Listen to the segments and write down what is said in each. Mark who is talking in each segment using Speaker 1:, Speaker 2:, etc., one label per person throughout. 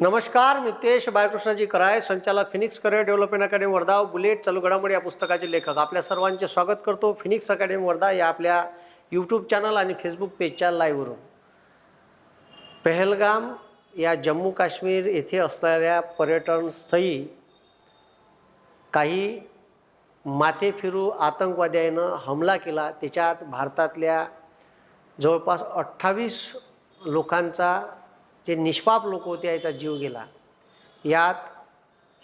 Speaker 1: नमस्कार मितेश बाळकृष्णाजी कराय संचालक Phoenix career development academy Wardha bullet चालू घडामोडी या पुस्तकाचे लेखक. आपल्या सर्वांचे स्वागत करतो फिनिक्स अकॅडमी वर्धा या आपल्या यूट्यूब चॅनल आणि फेसबुक पेजच्या लाईव्हवरून पहलगाम या जम्मू काश्मीर येथे असणाऱ्या पर्यटनस्थळी काही माथेफिरू आतंकवाद्यानं हमला केला. त्याच्यात भारतातल्या जवळपास अठ्ठावीस लोकांचा जे निष्पाप लोक होते याचा जीव गेला. यात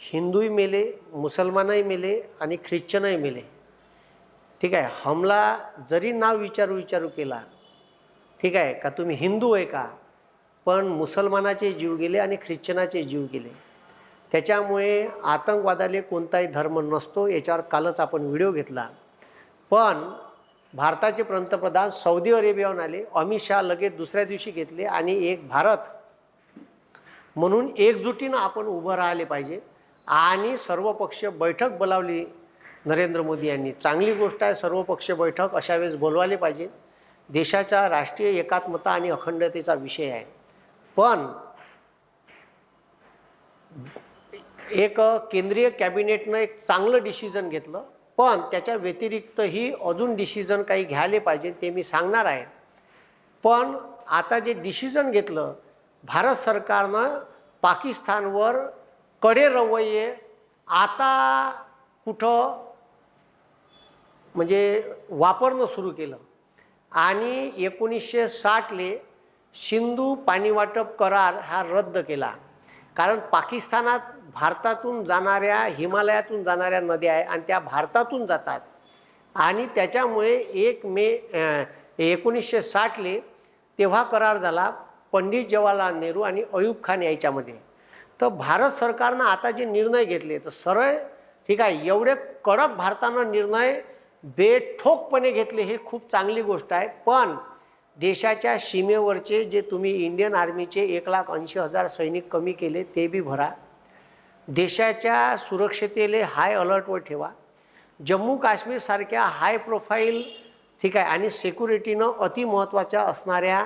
Speaker 1: हिंदूही मेले मुसलमानही मेले आणि ख्रिश्चनही मेले. ठीक आहे हमला जरी नाव विचारू विचारू केला ठीक आहे का तुम्ही हिंदू आहे का पण मुसलमानाचे जीव गेले आणि ख्रिश्चनाचे जीव गेले. त्याच्यामुळे आतंकवादाले कोणताही धर्म नसतो याच्यावर कालच आपण व्हिडिओ घेतला. पण भारताचे पंतप्रधान सौदी अरेबियाहून आले अमित शहा लगेच दुसऱ्या दिवशी घेतले आणि एक भारत म्हणून एकजुटीनं आपण उभं राहिले पाहिजे. आणि सर्वपक्षीय बैठक बोलावली नरेंद्र मोदी यांनी. चांगली गोष्ट आहे सर्वपक्षीय बैठक अशा वेळेस बोलवायला पाहिजे. देशाच्या राष्ट्रीय एकात्मता आणि अखंडतेचा विषय आहे. पण एक केंद्रीय कॅबिनेटनं एक चांगलं डिसिजन घेतलं. पण त्याच्या व्यतिरिक्तही अजून डिसिजन काही घ्यायला पाहिजे ते मी सांगणार आहे. पण आता जे डिसिजन घेतलं भारत सरकारनं पाकिस्तानवर कडे रवये आता कुठं म्हणजे वापरणं सुरू केलं. आणि एकोणीसशे साठले सिंधू पाणीवाटप करार हा रद्द केला. कारण पाकिस्तानात भारतातून जाणाऱ्या हिमालयातून जाणाऱ्या नद्या आहे आणि त्या भारतातून जातात. आणि त्याच्यामुळे एक मे एकोणीसशे साठले तेव्हा करार झाला. पंडित जवाहरलाल नेहरू आणि अयूब खान याच्यामध्ये. तर भारत सरकारनं आता जे निर्णय घेतले तर सरळ ठीक आहे एवढे कडक भारतानं निर्णय बेठोकपणे घेतले हे खूप चांगली गोष्ट आहे. पण देशाच्या सीमेवरचे जे तुम्ही इंडियन आर्मीचे एक लाख ऐंशी हजार सैनिक कमी केले ते बी भरा. देशाच्या सुरक्षतेले हाय अलर्टवर ठेवा. जम्मू काश्मीरसारख्या हाय प्रोफाईल ठीक आहे आणि सेक्युरिटीनं अतिमहत्त्वाच्या असणाऱ्या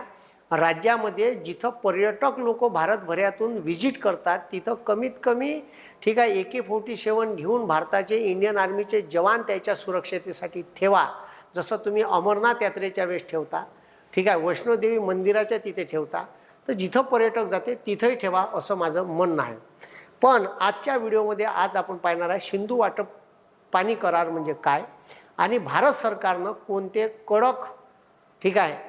Speaker 1: राज्यामध्ये जिथं पर्यटक लोक भारतभऱ्यातून व्हिजिट करतात तिथं कमीत कमी ठीक आहे ए के फोर्टी सेवन घेऊन भारताचे इंडियन आर्मीचे जवान त्याच्या सुरक्षतेसाठी ठेवा. जसं तुम्ही अमरनाथ यात्रेच्या वेळेस ठेवता ठीक आहे वैष्णोदेवी मंदिराच्या तिथे ठेवता तर जिथं पर्यटक जाते तिथंही ठेवा असं माझं म्हणणं आहे. पण आजच्या व्हिडिओमध्ये आज आपण पाहणार आहे सिंधू वाटप पाणी करार म्हणजे काय? आणि भारत सरकारनं कोणते कडक ठीक आहे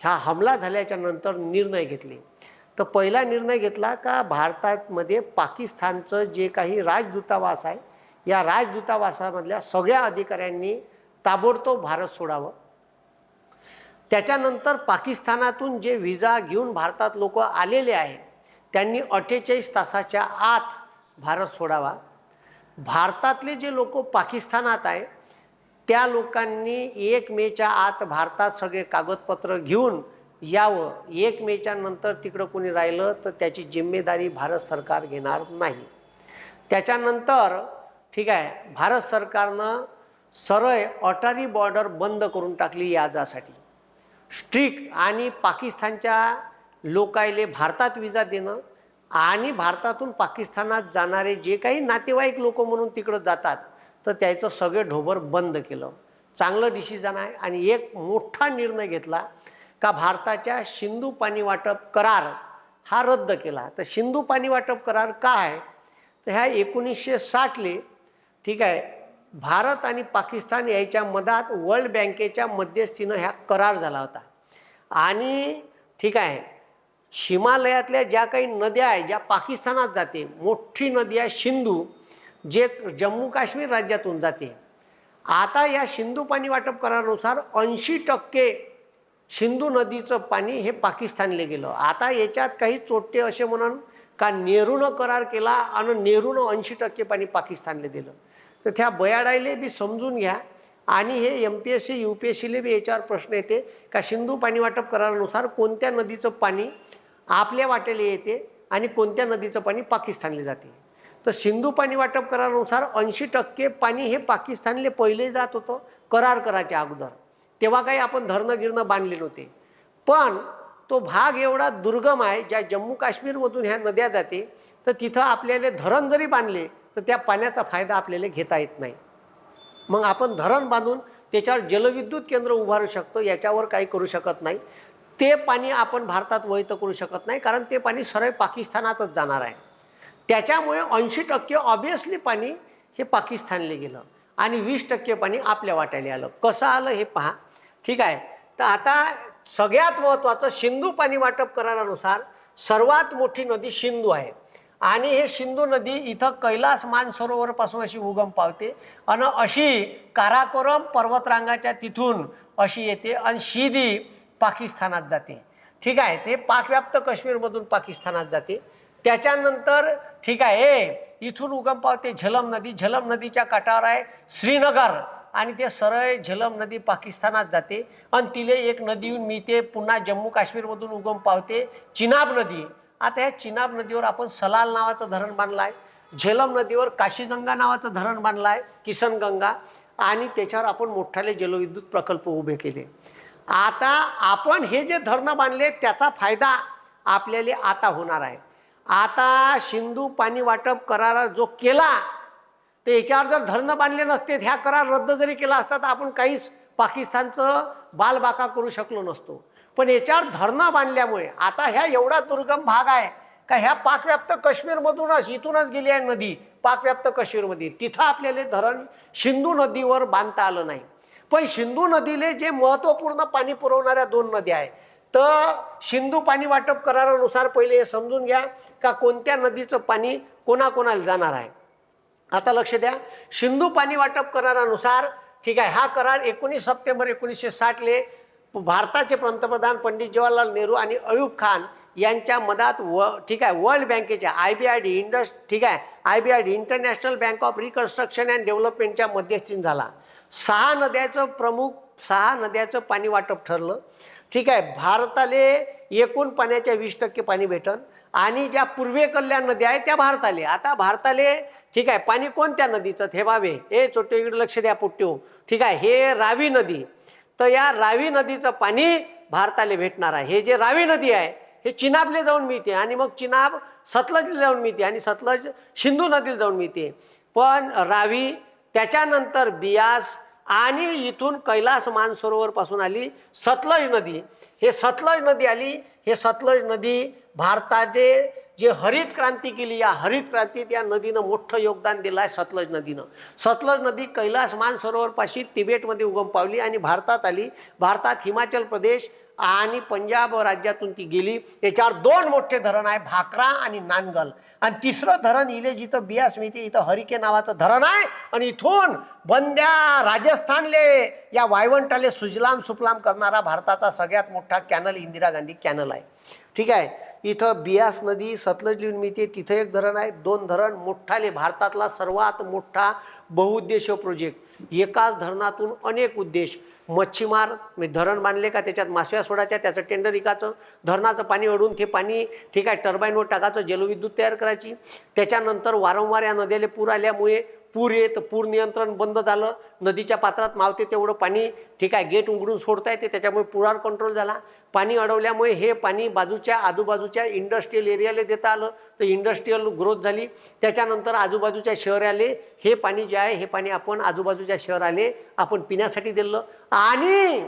Speaker 1: ह्या हमला झाल्याच्यानंतर निर्णय घेतले. तर पहिला निर्णय घेतला का भारतामध्ये पाकिस्तानचं जे काही राजदूतावास आहे या राजदूतावासामधल्या सगळ्या अधिकाऱ्यांनी ताबडतोब भारत सोडावं. त्याच्यानंतर पाकिस्तानातून जे व्हिजा घेऊन भारतात लोक आलेले आहे त्यांनी अठ्ठेचाळीस तासाच्या आत भारत सोडावा. भारतातले जे लोक पाकिस्तानात आहे त्या लोकांनी एक मेच्या आत भारतात सगळे कागदपत्र घेऊन यावं. एक मेच्या नंतर तिकडं कोणी राहिलं तर त्याची जिम्मेदारी भारत सरकार घेणार नाही. त्याच्यानंतर ठीक आहे भारत सरकारनं सरळ ऑटारी बॉर्डर बंद करून टाकली याजासाठी. स्ट्रिक आणि पाकिस्तानच्या लोकायले भारतात विजा देणं आणि भारतातून पाकिस्तानात जाणारे जे काही नातेवाईक लोक म्हणून तिकडं जातात तर त्याचं सगळे ढोबर बंद केलं. चांगलं डिसिजन आहे आणि एक मोठा निर्णय घेतला का भारताच्या सिंधू पाणी वाटप करार हा रद्द केला. तर सिंधू पाणी वाटप करार का आहे? तर ह्या एकोणीसशे साठले ठीक आहे भारत आणि पाकिस्तान याच्या मधात वर्ल्ड बँकेच्या मध्यस्थीनं ह्या करार झाला होता. आणि ठीक आहे हिमालयातल्या ज्या काही नद्या आहे ज्या पाकिस्तानात जाते मोठी नदी आहे सिंधू जे जम्मू काश्मीर राज्यातून जाते. आता या सिंधू पाणी वाटप करारानुसार ऐंशी टक्के सिंधू नदीचं पाणी हे पाकिस्तानला गेलं. आता याच्यात काही चोट्टे असे म्हणून का नेहरूनं करार केला आणि नेहरूनं ऐंशी टक्के पाणी पाकिस्तानला दिलं. तर त्या बयाडायले बी समजून घ्या. आणि हे M P S C U P S सीले B याच्यावर प्रश्न येते का सिंधू पाणी वाटप करारानुसार कोणत्या नदीचं पाणी आपल्या वाटेला येते आणि कोणत्या नदीचं पाणी पाकिस्तानला जाते. तर सिंधू पाणी वाटप करारानुसार ऐंशी टक्के पाणी हे पाकिस्तानले पहिले जात होतं करार करायच्या अगोदर. तेव्हा काही आपण धरणं गिरणं बांधले नव्हते. पण तो भाग एवढा दुर्गम आहे ज्या जम्मू काश्मीरमधून ह्या नद्या जाते तर तिथं आपल्याला धरण जरी बांधले तर त्या पाण्याचा फायदा आपल्याला घेता येत नाही. मग आपण धरण बांधून त्याच्यावर जलविद्युत केंद्र उभारू शकतो याच्यावर काही करू शकत नाही. ते पाणी आपण भारतात वैध करू शकत नाही कारण ते पाणी सरळ पाकिस्तानातच जाणार आहे. त्याच्यामुळे ऐंशी टक्के ऑबियसली पाणी हे पाकिस्तानला गेलं. आणि वीस टक्के पाणी आपल्या वाट्याला आलं. कसं आलं हे पहा. ठीक आहे. तर आता सगळ्यात महत्त्वाचं सिंधू पाणी वाटप करारानुसार सर्वात मोठी नदी सिंधू आहे. आणि हे सिंधू नदी इथं कैलास मानसरोवरपासून अशी उगम पावते. आणि अशी काराकोरम पर्वतरांगाच्या तिथून अशी येते आणि शिदी पाकिस्तानात जाते. ठीक आहे. ते पाकव्याप्त काश्मीरमधून पाकिस्तानात जाते. त्याच्यानंतर ठीक आहे इथून उगम पावते झलम नदी झलम नदीच्या काठावर आहे श्रीनगर. आणि ते सरळ झेलम नदी पाकिस्तानात जाते. आणि तिले एक नदी येऊन मिळते पुन्हा जम्मू काश्मीरमधून उगम पावते चिनाब नदी. आता ह्या चिनाब नदीवर आपण सलाल नावाचं धरण बांधलं आहे झेलम नदीवर काशीगंगा नावाचं धरण बांधलं आहे किसनगंगा. आणि त्याच्यावर आपण मोठाले जलविद्युत प्रकल्प उभे केले. आता आपण हे जे धरणं बांधले त्याचा फायदा आपल्याला आता होणार आहे. आता सिंधू पाणी वाटप करारा जो केला तर याच्यावर जर धरणं बांधले नसते ह्या करार रद्द जरी केला असता तर आपण काहीच पाकिस्तानचं बालबाका करू शकलो नसतो. पण याच्यावर धरणं बांधल्यामुळे आता ह्या एवढा दुर्गम भाग आहे का ह्या पाकव्याप्त काश्मीरमधूनच इथूनच गेली आहे नदी पाकव्याप्त काश्मीरमध्ये. तिथं आपल्याला धरण सिंधू नदीवर बांधता आलं नाही. पण सिंधू नदीले जे महत्त्वपूर्ण पाणी पुरवणाऱ्या दोन नद्या आहे तर सिंधू पाणी वाटप करारानुसार पहिले हे समजून घ्या का कोणत्या नदीचं पाणी कोणाकोणाला जाणार आहे. आता लक्ष द्या. सिंधू पाणी वाटप करारानुसार ठीक आहे हा करार एकोणीस सप्टेंबर एकोणीसशे साठले भारताचे पंतप्रधान पंडित जवाहरलाल नेहरू आणि अयूब खान यांच्या मधात व ठीक आहे वर्ल्ड बँकेच्या I B I D Indus ठीक आहे I B I D international bank of reconstruction and डेव्हलपमेंटच्या मध्यस्थीन झाला. सहा नद्याचं प्रमुख सहा नद्याचं पाणी वाटप ठरलं. ठीक आहे भारताले एकूण पाण्याच्या वीस टक्के पाणी भेटन. आणि ज्या पूर्वेकडल्या नद्या आहेत त्या भारताले. आता भारताले ठीक आहे पाणी कोणत्या नदीचं? हे बाबे हे चोट्टे इकडे लक्ष द्या पुट्ट्यो ठीक आहे हे रावी नदी. तर या रावी नदीचं पाणी भारताला भेटणार आहे. हे जे रावी नदी आहे हे चिनाबले जाऊन मिळते. आणि मग चिनाब सतलजला जाऊन मिळते. आणि सतलज सिंधू नदीला जाऊन मिळते. पण रावी त्याच्यानंतर बियास आणि इथून कैलास मानसरोवरपासून आली सतलज नदी. हे सतलज नदी आली. हे सतलज नदी भारताचे जे हरित क्रांती केली या हरित क्रांतीत या नदीनं मोठं योगदान दिलं आहे सतलज नदीनं. सतलज नदी कैलास मानसरोवरपाशी तिबेटमध्ये उगम पावली आणि भारतात आली. भारतात हिमाचल प्रदेश आणि पंजाब राज्यातून ती गेली. याच्यावर दोन मोठे धरण आहे भाकरा आणि नानगल आणि तिसरं धरण इले जिथं बियास मिळते इथं हरिके नावाचं धरण आहे. आणि इथून बंद्या राजस्थानले या वायवंटाले सुजलाम सुफलाम करणारा भारताचा सगळ्यात मोठा कॅनल इंदिरा गांधी कॅनल आहे. ठीक आहे? इथं बियास नदी सतलज लिहून मिळते तिथं एक धरण आहे. दोन धरण मोठाले भारतातला सर्वात मोठा बहुउद्देशीय प्रोजेक्ट एकाच धरणातून अनेक उद्देश. मच्छीमार म्हणजे धरण बांधले का त्याच्यात मासव्या सोडायच्या त्याचं टेंडर इकाचं धरणाचं पाणी अडून ते पाणी ठीक आहे टर्बाईनवर टाकायचं जलविद्युत तयार करायची. त्याच्यानंतर वारंवार या नद्याला पूर आल्यामुळे पूर येत पूर नियंत्रण बंद झालं नदीच्या पात्रात मावते तेवढं पाणी ठीक आहे गेट उघडून सोडता येते त्याच्यामुळे पुरावर कंट्रोल झाला. पाणी अडवल्यामुळे हे पाणी बाजूच्या आजूबाजूच्या इंडस्ट्रीयल एरियाला देता आलं तर इंडस्ट्रीयल ग्रोथ झाली. त्याच्यानंतर आजूबाजूच्या शहराले हे पाणी जे आहे हे पाणी आपण आजूबाजूच्या शहराले आपण पिण्यासाठी दिलं. आणि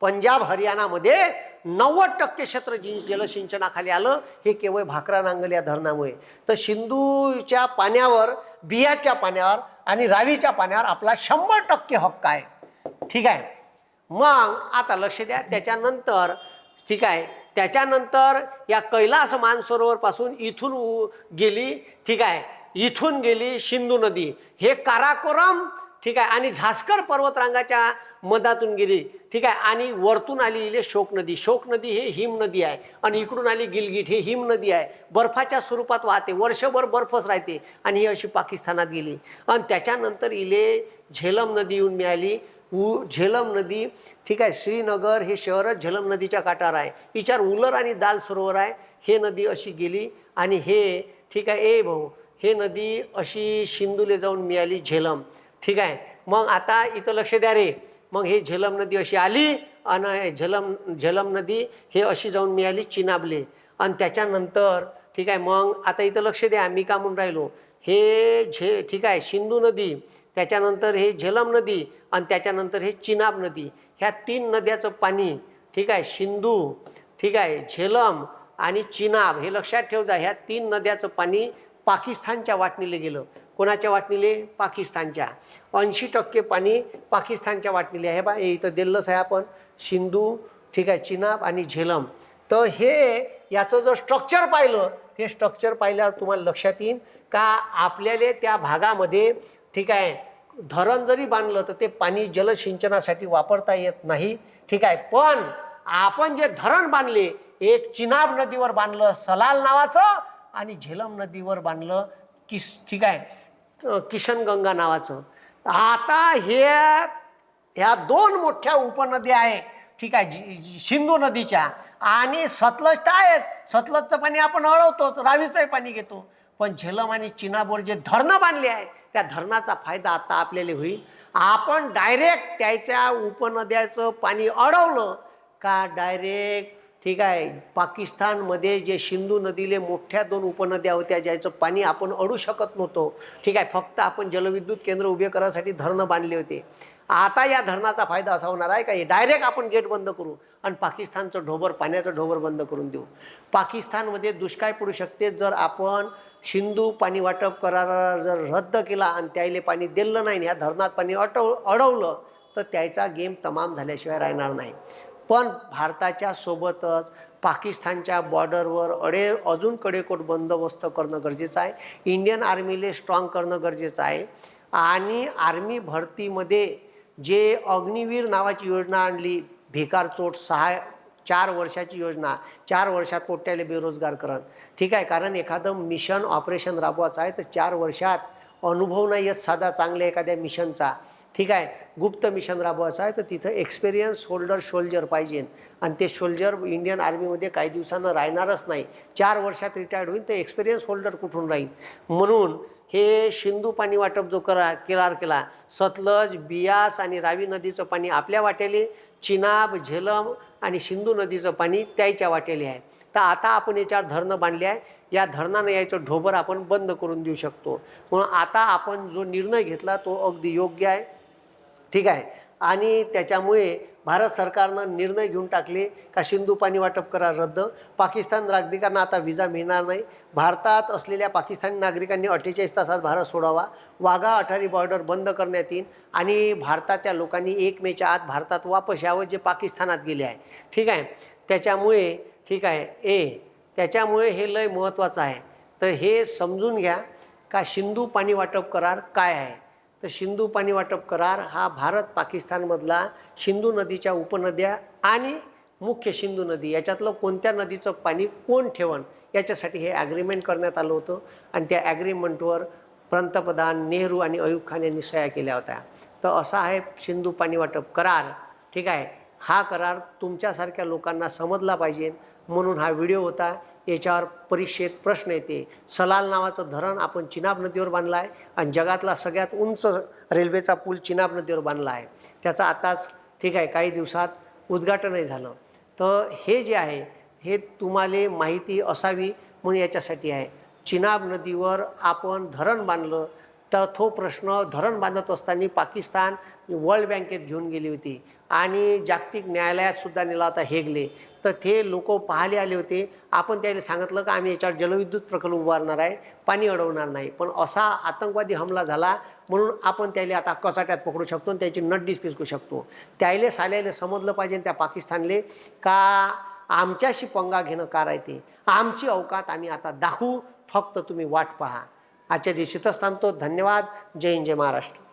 Speaker 1: पंजाब हरियाणामध्ये नव्वद टक्के क्षेत्र जिं जलसिंचनाखाली आलं. हे केवळ भाकरा नांगल या धरणामुळे. तर सिंधूच्या पाण्यावर बियाच्या पाण्यावर आणि रावीच्या पाण्यावर आपला शंभर टक्के हक्क आहे. ठीक आहे? मग आता लक्ष द्या. त्याच्यानंतर ठीक आहे? त्याच्यानंतर या कैलास मानसरोवरपासून इथून उ- गेली ठीक आहे? इथून गेली सिंधू नदी. हे काराकोरम ठीक आहे? आणि झास्कर पर्वतरांगाच्या मधातून गेली. ठीक आहे? आणि वरतून आली इले शोक नदी. शोक नदी हे हिम नदी आहे. आणि इकडून आली गिलगिट. हे हिम नदी आहे. बर्फाच्या स्वरूपात वाहते. वर्षभर बर्फच राहते. आणि ही अशी पाकिस्तानात गेली. आणि त्याच्यानंतर इले झेलम नदी येऊन मिळाली. उ झेलम नदी ठीक आहे? श्रीनगर हे शहरच झेलम नदीच्या काठावर आहे. हिच्यावर उलर आणि दाल सरोवर आहे. हे नदी अशी गेली. आणि हे ठीक आहे? ए भाऊ हे नदी अशी शिंदूले जाऊन मिळाली झेलम. ठीक आहे? मग आता इथं लक्ष द्या रे. मग हे झेलम नदी अशी आली आणि झेलम झेलम नदी हे अशी जाऊन मिळाली चिनाबले. आणि त्याच्यानंतर ठीक आहे मग आता इथं लक्ष द्या मी का म्हणून राहिलो. हे झे ठीक आहे सिंधू नदी त्याच्यानंतर हे झेलम नदी आणि त्याच्यानंतर हे चिनाब नदी. ह्या तीन नद्याचं पाणी ठीक आहे सिंधू ठीक आहे झेलम आणि चिनाब हे लक्षात ठेव जा ह्या तीन नद्याचं पाणी पाकिस्तानच्या वाटणीला गेलं. कोणाच्या वाटणीले? पाकिस्तानच्या. ऐंशी टक्के पाणी पाकिस्तानच्या वाटणीले आहे. बा हे इथं दिल्लंच आहे आपण. सिंधू ठीक आहे चिनाब आणि झेलम. तर हे याचं जर स्ट्रक्चर पाहिलं हे स्ट्रक्चर पाहिल्यावर तुम्हाला लक्षात येईल का आपल्याला त्या भागामध्ये ठीक आहे धरण जरी बांधलं तर ते पाणी जलसिंचनासाठी वापरता येत नाही. ठीक आहे पण आपण जे धरण बांधले एक चिनाब नदीवर बांधलं सलाल नावाचं आणि झेलम नदीवर बांधलं किस ठीक आहे. किशनगंगा नावाचं. आता हे ह्या दोन मोठ्या उपनद्या आहे ठीक आहे जी- सिंधू नदीच्या. आणि सतलज तर आहेच. सतलजचं पाणी आपण अडवतोच रावीचंही पाणी घेतो. पण झेलम आणि चिनाबोर जे धरणं बांधले आहे त्या धरणाचा फायदा आता आपल्याला होईल. आपण डायरेक्ट त्याच्या उपनद्याचं पाणी अडवलं का डायरेक्ट ठीक आहे. पाकिस्तानमध्ये जे सिंधू नदीले मोठ्या दोन उपनद्या होत्या ज्याचं पाणी आपण अडू शकत नव्हतो. ठीक आहे फक्त आपण जलविद्युत केंद्र उभे करायसाठी धरणं बांधले होते. आता या धरणाचा फायदा असा होणार आहे का? हे डायरेक्ट आपण गेट बंद करू आणि पाकिस्तानचं ढोबर पाण्याचं ढोबर बंद करून देऊ. पाकिस्तानमध्ये दुष्काळ पडू शकते जर आपण सिंधू पाणी वाटप करार जर रद्द केला आणि त्याला पाणी दिलं नाही ह्या धरणात पाणी अटव अडवलं तर त्याचा गेम तमाम झाल्याशिवाय राहणार नाही. पण भारताच्या सोबतच पाकिस्तानच्या बॉर्डरवर अडे अजून कडेकोट बंदोबस्त करणं गरजेचं आहे. इंडियन आर्मीले स्ट्रॉंग करणं गरजेचं आहे. आणि आर्मी भरतीमध्ये जे अग्निवीर नावाची योजना आणली भिकार चोट सहा चार वर्षाची योजना चार वर्षात कोट्याले बेरोजगार करण. ठीक आहे कारण एखादं मिशन ऑपरेशन राबवायचं आहे तर चार वर्षात अनुभव नाही येत साधा चांगल्या एखाद्या मिशनचा ठीक आहे. गुप्त मिशन राबवायचं आहे तर तिथं एक्सपिरियन्स होल्डर शोल्जर पाहिजे. आणि ते शोल्जर इंडियन आर्मीमध्ये काही दिवसानं राहणारच नाही. चार वर्षात रिटायर्ड होईल तर एक्सपिरियन्स होल्डर कुठून राहील? म्हणून हे शिंदू पाणी वाटप जो करा करार केला सतलज बियास आणि रावी नदीचं पाणी आपल्या वाटेले चिनाब झेलम आणि सिंधू नदीचं पाणी त्याच्या वाटेले आहे. तर आता आपण याच्यावर धरणं बांधले आहे. या धरणानं यायचं ढोबर आपण बंद करून देऊ शकतो. म्हणून आता आपण जो निर्णय घेतला तो अगदी योग्य आहे. ठीक आहे. आणि त्याच्यामुळे भारत सरकारनं निर्णय घेऊन टाकले का सिंधू पाणी वाटप करार रद्द. पाकिस्तान नागरिकांना आता विजा मिळणार नाही. भारतात असलेल्या पाकिस्तानी नागरिकांनी अठ्ठेचाळीस तासात भारत सोडावा. वाघा अठारी बॉर्डर बंद करण्यात येईल. आणि भारताच्या लोकांनी एक मेच्या आत भारतात वापस यावं जे पाकिस्तानात गेले आहे. ठीक आहे. त्याच्यामुळे ठीक आहे. ए त्याच्यामुळे हे लय महत्त्वाचं आहे. तर हे समजून घ्या का सिंधू पाणी वाटप करार काय आहे? तर सिंधू पाणी वाटप करार हा भारत पाकिस्तानमधला सिंधू नदीच्या उपनद्या आणि मुख्य सिंधू नदी याच्यातलं कोणत्या नदीचं पाणी कोण ठेवण याच्यासाठी हे ॲग्रीमेंट करण्यात आलं होतं. आणि त्या ॲग्रीमेंटवर पंतप्रधान नेहरू आणि अयूब खान यांनी सह्या केल्या होत्या. तर असा आहे सिंधू पाणी वाटप करार. ठीक आहे? हा करार तुमच्यासारख्या लोकांना समजला पाहिजे म्हणून हा व्हिडिओ होता. याच्यावर परीक्षेत प्रश्न येते. सलाल नावाचं धरण आपण चिनाब नदीवर बांधलं आहे आणि जगातला सगळ्यात उंच रेल्वेचा पूल चिनाब नदीवर बांधला आहे. त्याचा आताच ठीक आहे काही दिवसात उद्घाटनही झालं. तर हे जे आहे हे तुम्हाला माहिती असावी म्हणून याच्यासाठी आहे. चिनाब नदीवर आपण धरण बांधलं तर तो प्रश्न धरण बांधत असताना पाकिस्तान वर्ल्ड बँकेत घेऊन गेली होती. आणि जागतिक न्यायालयात सुद्धा नेला होता हेगले. तर ते लोक पाहायला आले होते. आपण त्याने सांगितलं का आम्ही याच्यावर जलविद्युत प्रकल्प उभारणार आहे पाणी अडवणार नाही. पण असा आतंकवादी हमला झाला म्हणून आपण त्याला आता कचाट्यात पकडू शकतो आणि त्याची नड्डीस पिसकू शकतो. त्याले साल्याला समजलं पाहिजे त्या पाकिस्तानले का आमच्याशी पंगा घेणं का राहते आमची अवकात आम्ही आता दाखवू फक्त तुम्ही वाट पहा. आजच्या दिवशी इथंच थांबतो धन्यवाद. जय हिंद जय महाराष्ट्र.